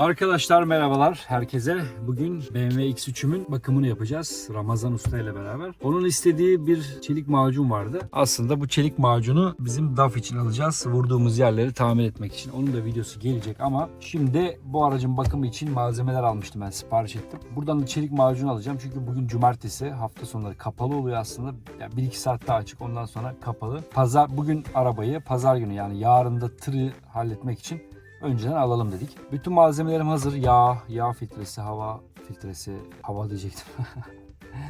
Arkadaşlar merhabalar herkese. Bugün BMW X3'ümün bakımını yapacağız. Ramazan Usta ile beraber. Onun istediği bir çelik macun vardı. Aslında bu çelik macunu bizim DAF için alacağız. Vurduğumuz yerleri tamir etmek için. Onun da videosu gelecek ama şimdi bu aracın bakımı için malzemeler almıştım ben sipariş ettim. Buradan da çelik macun alacağım. Çünkü bugün cumartesi hafta sonları kapalı oluyor aslında. Yani 1-2 saat daha açık ondan sonra kapalı. Pazar bugün arabayı pazar günü yani yarın da tırı halletmek için önceden alalım dedik. Bütün malzemelerim hazır. Yağ, yağ filtresi, hava filtresi, hava diyecektim.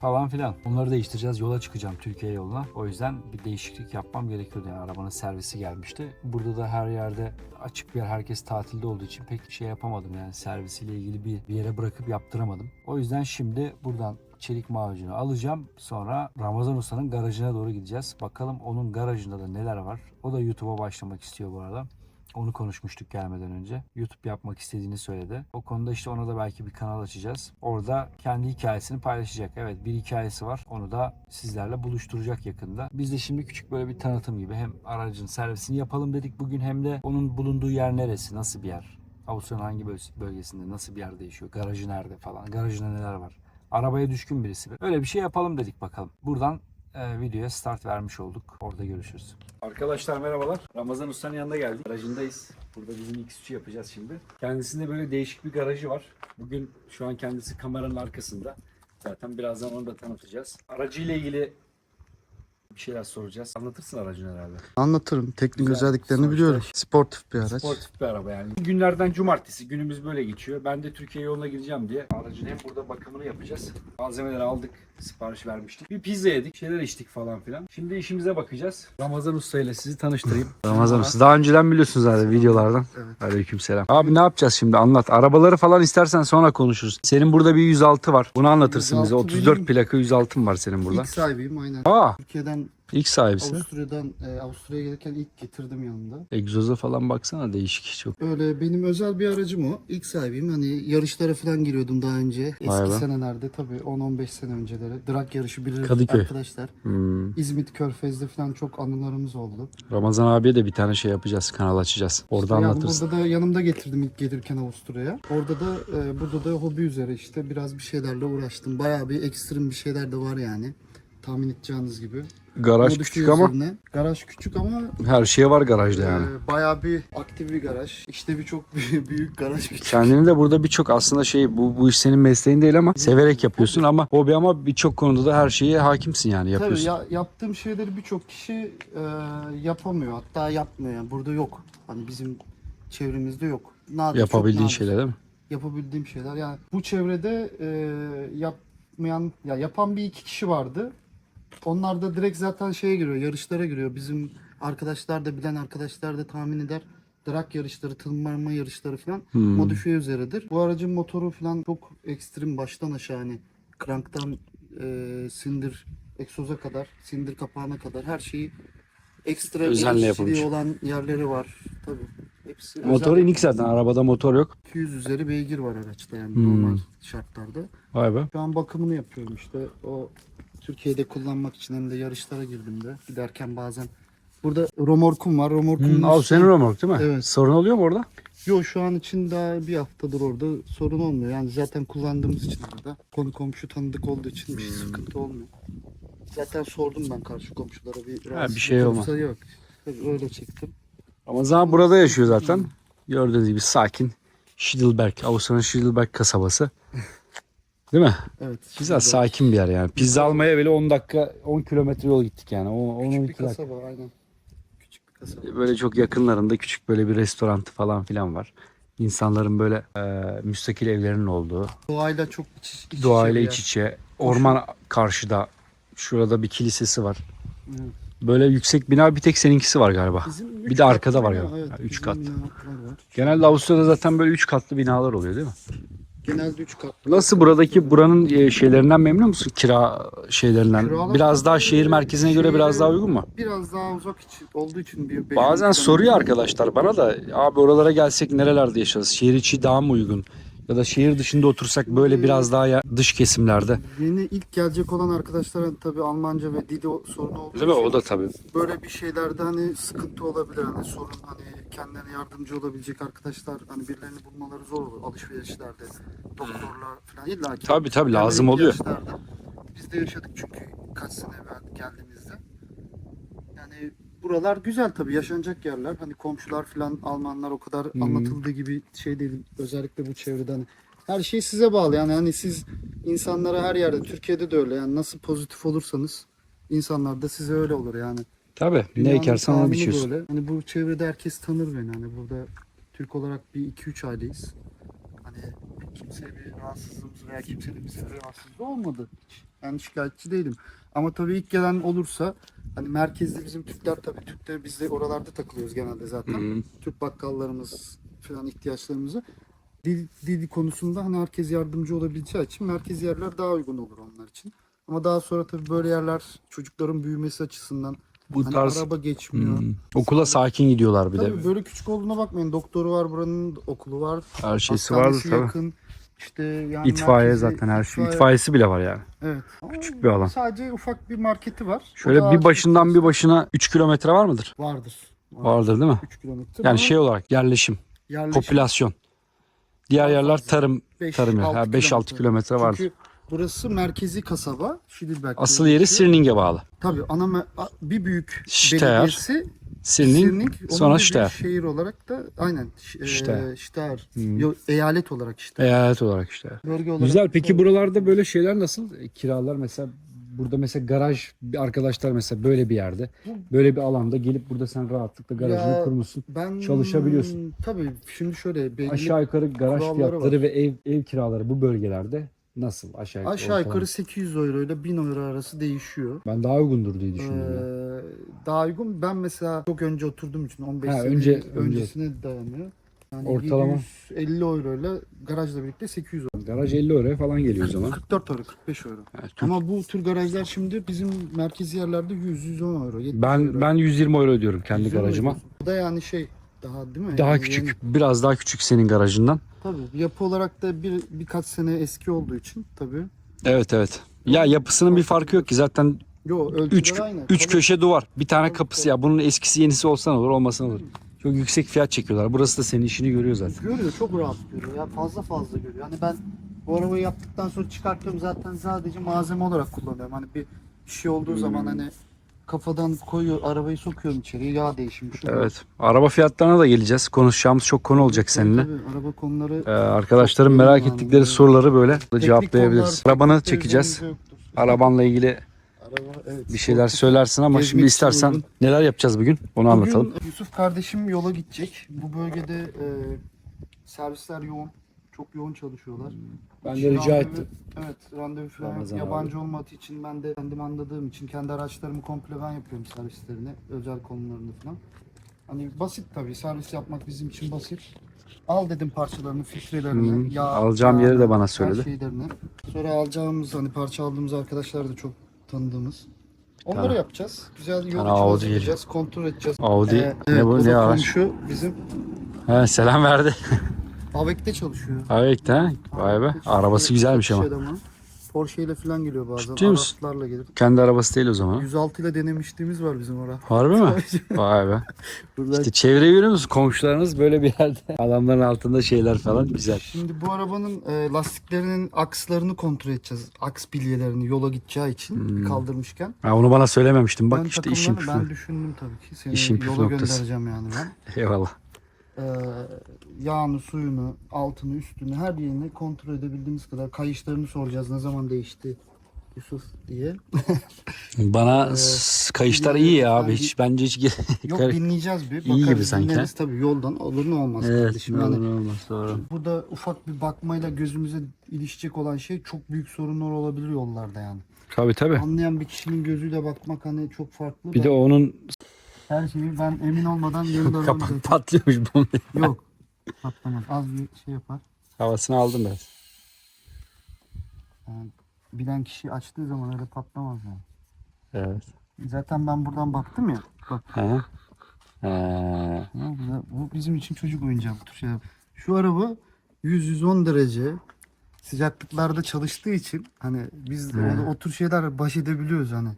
falan filan. Bunları değiştireceğiz. Yola çıkacağım Türkiye yoluna. O yüzden bir değişiklik yapmam gerekiyordu. Yani arabanın servisi gelmişti. Burada da her yerde açık bir yer. Herkes tatilde olduğu için pek şey yapamadım. Yani servisiyle ilgili bir, bir yere bırakıp yaptıramadım. O yüzden şimdi buradan çelik macunu alacağım. Sonra Ramazan Usta'nın garajına doğru gideceğiz. Bakalım onun garajında da neler var. O da YouTube'a başlamak istiyor bu arada. Onu konuşmuştuk gelmeden önce. YouTube yapmak istediğini söyledi. O konuda işte ona da belki bir kanal açacağız. Orada kendi hikayesini paylaşacak. Evet bir hikayesi var. Onu da sizlerle buluşturacak yakında. Biz de şimdi küçük böyle bir tanıtım gibi hem aracın servisini yapalım dedik bugün hem de onun bulunduğu yer neresi, nasıl bir yer? Avusturya'nın hangi böl- bölgesinde, nasıl bir yerde yaşıyor, garajı nerede falan, garajında neler var? Arabaya düşkün birisi. Öyle bir şey yapalım dedik bakalım. Buradan e, videoya start vermiş olduk. Orada görüşürüz. Arkadaşlar merhabalar. Ramazan Usta'nın yanında geldik. Garajındayız. Burada bizim X3'ü yapacağız şimdi. Kendisinde böyle değişik bir garajı var. Bugün şu an kendisi kameranın arkasında. Zaten birazdan onu da tanıtacağız. Aracıyla ilgili bir şeyler soracağız. Anlatırsın aracını herhalde. Anlatırım. Teknik Güzel. özelliklerini Sonuçta biliyorum. Sportif bir araç. Sportif bir araba yani. Günlerden cumartesi günümüz böyle geçiyor. Ben de Türkiye yoluna gideceğim diye aracın hem burada bakımını yapacağız. Malzemeleri aldık. Sipariş vermiştik. Bir pizza yedik. Şeyler içtik falan filan. Şimdi işimize bakacağız. Ramazan Usta ile sizi tanıştırayım. Ramazan Usta. Daha önceden biliyorsunuz zaten videolardan. Evet. Aleyküm selam. Abi ne yapacağız şimdi anlat. Arabaları falan istersen sonra konuşuruz. Senin burada bir 106 var. Bunu anlatırsın bize. 106 34 benim. plaka 106 mı var senin burada? İlk sahibiyim aynen. Aa Türkiye'den, ilk sahibisin. Avusturya'dan, e, Avusturya'ya gelirken ilk getirdim yanımda. Egzoza falan baksana değişik çok. Öyle benim özel bir aracım o. İlk sahibiyim. Hani yarışlara falan giriyordum daha önce. Vay Eski be. senelerde tabii 10-15 sene önceleri. Drag yarışı bilir Kadıköy. arkadaşlar. Hmm. İzmit Körfez'de falan çok anılarımız oldu. Ramazan abiye de bir tane şey yapacağız. Kanal açacağız. Orada Yani anlatırsın. burada da yanımda getirdim ilk gelirken Avusturya'ya. Orada da e, burada da hobi üzere işte biraz bir şeylerle uğraştım. Bayağı bir ekstrem bir şeyler de var yani. Tahmin edeceğiniz gibi. Garaj Modifiye küçük ama üzerine. Garaj küçük ama her şey var garajda yani. e, bayağı bir aktif bir garaj. İşte bir çok büyük, büyük garaj küçük. Kendini de burada birçok aslında şey bu, bu iş senin mesleğin değil ama severek yapıyorsun ama hobi ama birçok konuda da her şeye hakimsin yani Tabii yapıyorsun. ya, yaptığım şeyleri birçok kişi e, yapamıyor. Hatta yapmıyor. Yani burada yok. Hani bizim çevremizde yok. Nadir, çok Yapabildiğin nadir. şeyler değil mi? yapabildiğim şeyler. Yani bu çevrede e, yapmayan, ya yapan bir iki kişi vardı. Onlar da direkt zaten şeye giriyor, yarışlara giriyor. Bizim arkadaşlar da bilen arkadaşlar da tahmin eder. Drag yarışları, tırmanma yarışları falan Hmm. modifiye üzeredir. Bu aracın motoru falan çok ekstrem baştan aşağı hani kranktan e, sindir egzoza kadar, sindir kapağına kadar her şeyi ekstra Özenle yapılmış. olan yerleri var. Tabii. Hepsi Motor özel. inik zaten arabada motor yok. 200 üzeri beygir var araçta yani Hmm. normal şartlarda. Vay be. Şu an bakımını yapıyorum işte. O Türkiye'de kullanmak için hem de yarışlara girdim de giderken bazen. Burada romorkum var. Romorkumun Hmm, al senin romork değil mi? Evet. Sorun oluyor mu orada? Yo şu an için daha bir haftadır orada sorun olmuyor. Yani zaten kullandığımız için orada. Konu komşu tanıdık olduğu için bir sıkıntı olmuyor. Zaten sordum ben karşı komşulara bir rahatsızlık şey olmaz. olursa Yok. Tabii öyle çektim. Ramazan burada yaşıyor zaten. Gördüğünüz gibi sakin. Şidelberg, Avusturya'nın Şidelberg kasabası. Değil mi? Evet. Güzel şimdi sakin bir yer yani. Pizza almaya bile 10 dakika 10 kilometre yol gittik yani. O, Küçük 10 bir dakika. kasaba aynen. Küçük bir kasaba. Böyle çok yakınlarında küçük böyle bir restoran falan filan var. İnsanların böyle e, müstakil evlerinin olduğu, Doğayla çok iç, iç içe doğayla iç içe, orman karşıda, şurada bir kilisesi var. Evet. Böyle yüksek bina bir tek seninkisi var galiba. Bizim Bir üç de arkada var galiba. Evet, üç var. Genelde Avusturya'da zaten böyle 3 katlı binalar oluyor değil mi? Genelde 3 katlı. Nasıl buradaki buranın e, şeylerinden memnun musun? Kira şeylerinden. Kiralar- Biraz daha şehir merkezine göre biraz daha uygun mu? Biraz daha uzak için, olduğu için bir benim Bazen soruyor arkadaşlar bana da abi oralara gelsek nerelerde yaşarız? Şehir içi daha mı uygun? Ya da şehir dışında otursak böyle biraz daha ya, dış kesimlerde. Yeni ilk gelecek olan arkadaşlara tabii Almanca ve dili o- sorunu olduğu Değil mi? için O da tabii. böyle bir şeylerde hani sıkıntı olabilir hani sorun hani kendilerine yardımcı olabilecek arkadaşlar hani birilerini bulmaları zor olur alışverişlerde. Doktorlar falan illa ki. Tabii, tabii, lazım oluyor. Biz de yaşadık çünkü kaç sene evvel geldiğimizde. Yani buralar güzel tabii yaşanacak yerler. Hani komşular falan Almanlar o kadar Hmm. anlatıldığı gibi şey değil. Özellikle bu çevrede hani her şey size bağlı. Yani hani siz insanlara her yerde Türkiye'de de öyle yani nasıl pozitif olursanız insanlar da size öyle olur yani. Tabii. Ne Dünyanın ekersen onu kanunu biçiyorsun. Böyle. Hani bu çevrede herkes tanır beni. Hani burada Türk olarak bir 2-3 aileyiz. Hani kimseye bir rahatsızlığımız veya kimsenin bize bir rahatsızlığı olmadı. Hiç. Yani şikayetçi değilim. Ama tabii ilk gelen olursa hani merkezde bizim Türkler tabii Türkler biz de oralarda takılıyoruz genelde zaten. Hı. Türk bakkallarımız falan ihtiyaçlarımızı. Dil, dil konusunda hani herkes yardımcı olabileceği için merkezi yerler daha uygun olur onlar için. Ama daha sonra tabii böyle yerler çocukların büyümesi açısından Bu hani tarz araba geçmiyor. Hmm. okula sakin gidiyorlar bir de. Tabii böyle küçük olduğuna bakmayın. Doktoru var buranın, okulu var. Her şeysi hastanesi vardır tabii. yakın. İşte yani İtfaiye merkezi- zaten her şey. itfaiye- İtfaiyesi bile var yani. Evet. Küçük bir alan. Sadece ufak bir marketi var. O Şöyle da bir başından bir başına 3 kilometre var mıdır? vardır. Vardır değil mi? 3 kilometre. Yani Ama şey olarak yerleşim, popülasyon. Diğer yerler tarım, tarım altı Ha, 5-6 kilometre vardır. Çünkü burası merkezi kasaba. Şidilberk. Asıl yeri. Sirning'e bağlı. Tabii ana bir büyük Steyr, belediyesi Sirning, Sirning, sonra Steyr. Şehir olarak da aynen. Ş- Steyr. E. Hmm. Yok, eyalet olarak işte. Eyalet olarak işte. Bölge olarak. Güzel. Peki buralarda böyle şeyler nasıl? E, Kiralar mesela burada mesela garaj bir arkadaşlar mesela böyle bir yerde böyle bir alanda gelip burada sen rahatlıkla garajını Ya, kurmuşsun. Ben çalışabiliyorsun. Tabii şimdi şöyle belli Aşağı yukarı garaj fiyatları var. ve ev ev kiraları bu bölgelerde nasıl aşağı yukarı? aşağı ortalama? yukarı 800 euro ile 1000 euro arası değişiyor. Ben daha uygundur diye düşünüyorum. ya. Ee, daha uygun. Ben mesela çok önce oturduğum için 15 Ha, sene önce- önce. öncesine dayanıyor. Yani Ortalama. 750 euro ile garajla birlikte 800 euro. Garaj 50 euroya falan geliyor o zaman. 44 euro, 45 euro. Türk- Ama bu tür garajlar şimdi bizim merkezi yerlerde 100-110 euro. 70 euro. ben ben 120 euro ödüyorum kendi 100 euro garajıma. Bu da yani şey daha değil mi? Daha Yani küçük, yeni. biraz daha küçük senin garajından. Tabii yapı olarak da bir birkaç sene eski olduğu için tabii. Evet evet. Ya yapısının bir farkı yok ki zaten Yo 3 aynı. 3 Tabii. köşe duvar, bir tane Tabii, kapısı tabii. ya bunun eskisi yenisi olsan olur, olmasın olur. Çok yüksek fiyat çekiyorlar. Burası da senin işini görüyor zaten. Görüyor çok rahat görüyor. Ya fazla fazla görüyor. Hani ben bu arabayı yaptıktan sonra çıkarttım zaten sadece malzeme olarak kullanıyorum. Hani bir şey olduğu zaman hani kafadan koyuyor arabayı sokuyorum içeriye yağ değişimi şu. Evet. Araba fiyatlarına da geleceğiz. Konuşacağımız çok konu olacak seninle. tabii. Araba konuları Ee, arkadaşlarım Çok merak yoğun ettikleri soruları böyle cevaplayabiliriz. konular, Arabanı çekeceğiz. yoktur. Arabanla ilgili Araba, evet, bir şeyler söylersin ama Gezmek şimdi için istersen uygun. neler yapacağız bugün onu anlatalım. Bugün Yusuf kardeşim yola gidecek. Bu bölgede e, servisler yoğun. Çok yoğun çalışıyorlar. Ben Hiç de rica randevu- ettim. Evet randevu falan. Ramazan yabancı olmadığı için ben de kendim anladığım için kendi araçlarımı komple ben yapıyorum servislerini. Özel konularını falan. Hani basit tabii servis yapmak bizim için basit. Al dedim parçalarını, filtrelerini, Hı, yağ, alacağım yeri de yağını, bana söyledi. şeylerini. Sonra alacağımız hani parça aldığımız arkadaşlar da çok tanıdığımız. Onları Tamam. yapacağız. Güzel yol Tane için Audi hazırlayacağız, kontrol edeceğiz. Audi Ee, ne evet, bu ne araç? komşu bizim He, selam verdi. Avek'te çalışıyor. Evet ha. Vay be. Arabası güzelmiş ama. Porsche ile falan geliyor bazen. Ciddi misin? Araplarla gelir. Kendi arabası değil o zaman. 106 ile denemişliğimiz var bizim orada. Harbi mi? Vay be. Burada İşte çevreyi görüyor musun? Komşularınız böyle bir yerde. Adamların altında şeyler falan güzel. Şimdi bu arabanın e, lastiklerinin akslarını kontrol edeceğiz. Aks bilyelerini yola gideceği için Hmm. kaldırmışken. Ha, onu bana söylememiştin. Bak ben işte işin püfü. ben düşündüm tabii ki. Seni İşin yola noktası. göndereceğim yani ben. Eyvallah. E, yağını, suyunu, altını, üstünü her yerini kontrol edebildiğimiz kadar kayışlarını soracağız. Ne zaman değişti Yusuf diye. Bana Ee, kayışlar iyi ya abi. Hiç bence hiç Yok dinleyeceğiz bir. İyi gibi Bakarız, sanki, dinleriz tabii yoldan. Olur ne olmaz Evet, kardeşim. Yani olur ne olmaz doğru. Burada ufak bir bakmayla gözümüze ilişecek olan şey çok büyük sorunlar olabilir yollarda yani. Tabii tabii. Anlayan bir kişinin gözüyle bakmak hani çok farklı. Bir da de onun her şeyi ben emin olmadan yanında kapat patlıyormuş bunun. Yok. Patlamaz. Az bir şey yapar. Havasını aldım ben. Yani bilen kişi açtığı zaman öyle patlamaz yani. Evet. Zaten ben buradan baktım ya. Bak Ha. Ha. ya bu, da- bu bizim için çocuk oyuncağı bu tür şeyler. Şu araba 100-110 derece sıcaklıklarda çalıştığı için hani biz o, o tür şeyler baş edebiliyoruz hani.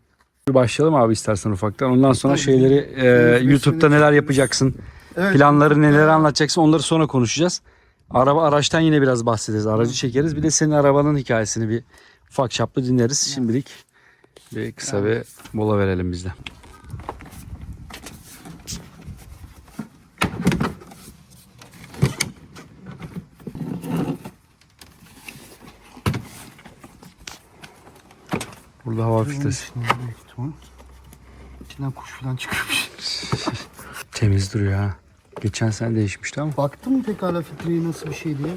Bir başlayalım abi istersen ufaktan. Ondan sonra şeyleri e, YouTube'da neler yapacaksın? Evet. Planları neleri anlatacaksın onları sonra konuşacağız. Araba araçtan yine biraz bahsederiz. Aracı çekeriz. Bir de senin arabanın hikayesini bir ufak çaplı dinleriz. Şimdilik bir kısa bir mola verelim biz de. Burada hava filtresi. İçinden kuş falan çıkmış. Temiz duruyor ha. Geçen sene değişmişti ama. Baktın mı pekala filtreyi nasıl bir şey diye?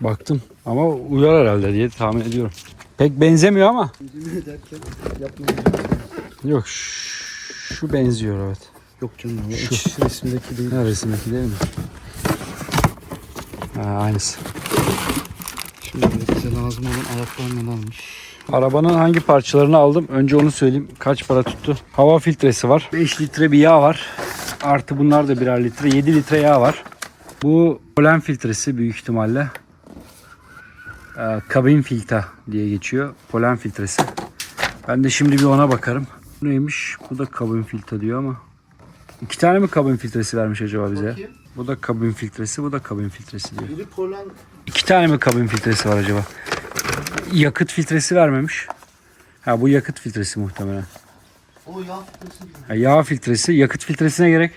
Baktım ama uyar herhalde diye tahmin ediyorum. Pek benzemiyor ama. Yapmayacağım. Yok şu, benziyor evet. Yok canım. Şu. iç resimdeki değil. Ha resimdeki değil mi? Ha, aynısı. Şimdi bize lazım olan ayaklar nelermiş? Arabanın hangi parçalarını aldım? Önce onu söyleyeyim. Kaç para tuttu? Hava filtresi var. 5 litre bir yağ var. Artı bunlar da birer litre. 7 litre yağ var. Bu polen filtresi büyük ihtimalle. Ee, kabin filtre diye geçiyor. Polen filtresi. Ben de şimdi bir ona bakarım. Bu neymiş? Bu da kabin filtre diyor ama. İki tane mi kabin filtresi vermiş acaba bize? Bakayım. Bu da kabin filtresi, bu da kabin filtresi diyor. Biri polen İki tane mi kabin filtresi var acaba? Yakıt filtresi vermemiş. Ha bu yakıt filtresi muhtemelen. o yağ filtresi. Ha, yağ filtresi, yakıt filtresine gerek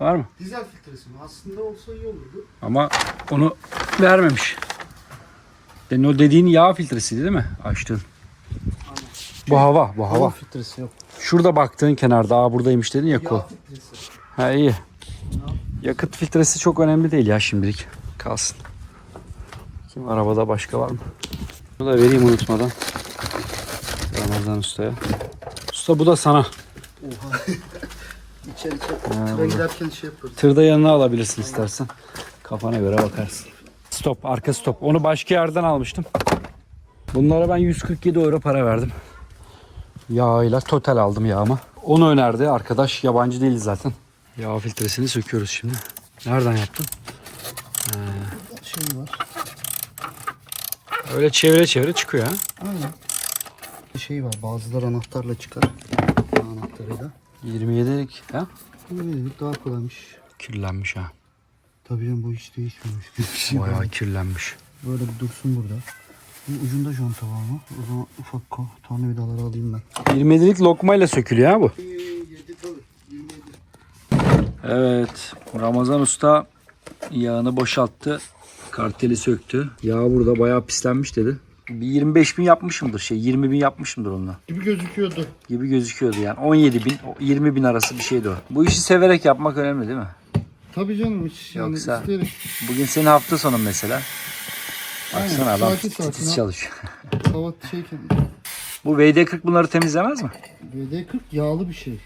var mı? Dizel filtresi mi? Aslında olsa iyi olurdu. Ama onu vermemiş. Senin o dediğin yağ filtresi değil mi? Açtın. Bu hava, bu Hava hava. filtresi yok. Şurada baktığın kenarda, aa buradaymış dedin ya Yağ kol. filtresi. Ha iyi. Yakıt filtresi çok önemli değil ya şimdilik. Kalsın. Kim arabada başka var mı? Bunu da vereyim unutmadan. Ramazan Usta'ya. Usta bu da sana. Oha. içer içer. Ha, Tıra giderken şey yaparız. Tırda yanına alabilirsin istersen. Kafana göre bakarsın. Stop, arka stop. Onu başka yerden almıştım. Bunlara ben 147 euro para verdim. Yağıyla total aldım yağımı. Onu önerdi arkadaş. Yabancı değil zaten. Yağ filtresini söküyoruz şimdi. Nereden yaptın? Şey var. Öyle çevire çevire çıkıyor ha. Aynen. Bir şey var. Bazıları anahtarla çıkar. Anahtarıyla. 27'lik ha? Bu ne dedik daha kolaymış. Kirlenmiş ha. Tabii canım bu hiç değişmemiş. Şey var. Bayağı kirlenmiş. Böyle bir dursun burada. Bu ucunda jonta var mı? O zaman ufak ko- tornavidaları alayım ben. 27'lik lokmayla sökülüyor ha bu. 7 tabii. 27. Evet. Ramazan Usta yağını boşalttı. Karteli söktü. Yağ burada bayağı pislenmiş dedi. Bir 25 bin yapmışımdır şey 20 bin yapmışımdır onunla Gibi gözüküyordu. gibi gözüküyordu yani 17 bin 20 bin arası bir şeydi o. Bu işi severek yapmak önemli değil mi? Tabii canım hiç yani Yoksa- isteyerek. Bugün senin hafta sonun mesela. Baksana Aynen, adam sakin titiz sakin ha. çalışıyor. Hava şeyken. Bu VD40 bunları temizlemez mi? VD40 yağlı bir şey.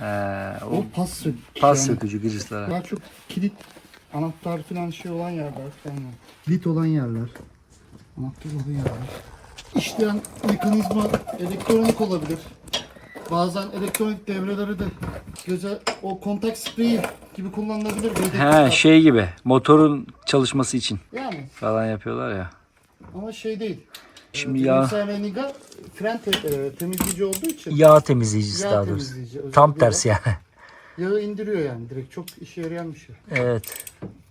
Ee, O o pas sök. pas yani. sökücü gıcıslara. Daha çok kilit anahtar falan şey olan yerler. Falan. Kilit olan yerler. Anahtar olan yerler. İşleyen mekanizma elektronik olabilir. Bazen elektronik devreleri de göze o kontak spreyi gibi kullanılabilir. He şey gibi motorun çalışması için Yani falan yapıyorlar ya. ama şey değil. Şimdi Ee, yağ Timsah ve Niga fren te- e, temizleyici olduğu için yağ temizleyicisi Yağ daha doğrusu. temizleyici, özür Tam tersi yani. Yağı indiriyor yani direkt çok işe yarayan bir şey. Evet.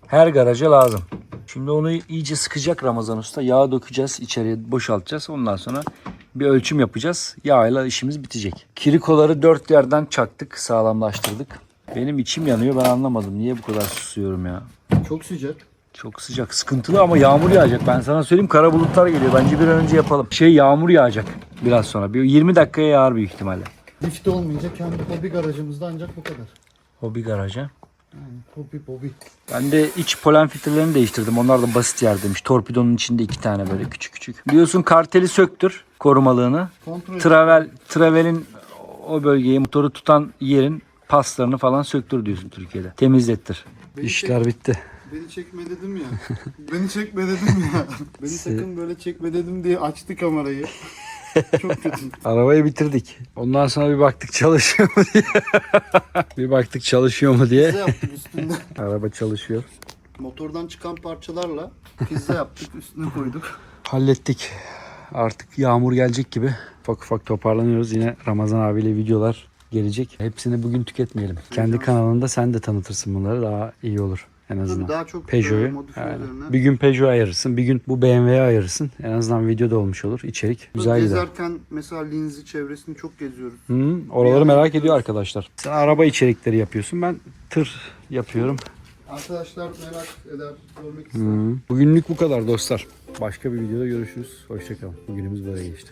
Her garaja lazım. Şimdi onu iyice sıkacak Ramazan Usta. Yağ dökeceğiz, içeriye boşaltacağız. Ondan sonra bir ölçüm yapacağız. Yağ ile işimiz bitecek. Kirikoları dört yerden çaktık, sağlamlaştırdık. Benim içim yanıyor ben anlamadım. Niye bu kadar susuyorum ya? Çok sıcak. Çok sıcak, sıkıntılı ama yağmur yağacak. Ben sana söyleyeyim kara bulutlar geliyor. Bence bir an önce yapalım. Şey yağmur yağacak biraz sonra. Bir 20 dakikaya yağar büyük ihtimalle. Lift olmayacak kendi hobi garajımızda ancak bu kadar. Hobi garaja. Yani hobi hobi. Ben de iç polen filtrelerini değiştirdim. Onlar da basit yer demiş. Torpidonun içinde iki tane böyle küçük küçük. Biliyorsun karteli söktür korumalığını. Kontrol Travel, travelin o bölgeyi motoru tutan yerin paslarını falan söktür diyorsun Türkiye'de. Temizlettir. Beni İşler bitti. Beni çekme dedim ya. Beni çekme dedim ya. Beni sakın böyle çekme dedim diye açtı kamerayı. Çok kötü. Arabayı bitirdik. Ondan sonra bir baktık çalışıyor mu diye. bir baktık çalışıyor mu diye. Pizza yaptık üstünde. Araba çalışıyor. Motordan çıkan parçalarla pizza yaptık üstüne koyduk. Hallettik. Artık yağmur gelecek gibi. Ufak ufak toparlanıyoruz. Yine Ramazan abiyle videolar gelecek. Hepsini bugün tüketmeyelim. Kendi kanalında sen de tanıtırsın bunları daha iyi olur en azından. Tabii daha çok e, Peugeot'u. modifiye üzerine. Bir gün Peugeot ayırırsın, bir gün bu BMW'ye ayırırsın. En azından video da olmuş olur. içerik güzel gider. Gezerken mesela Linz'i çevresini çok geziyoruz. Hı, oraları merak ediyor arkadaşlar. Sen araba içerikleri yapıyorsun. Ben tır yapıyorum. Arkadaşlar merak eder, görmek ister. Hı. Bugünlük bu kadar dostlar. Başka bir videoda görüşürüz. Hoşçakalın. Bugünümüz böyle geçti.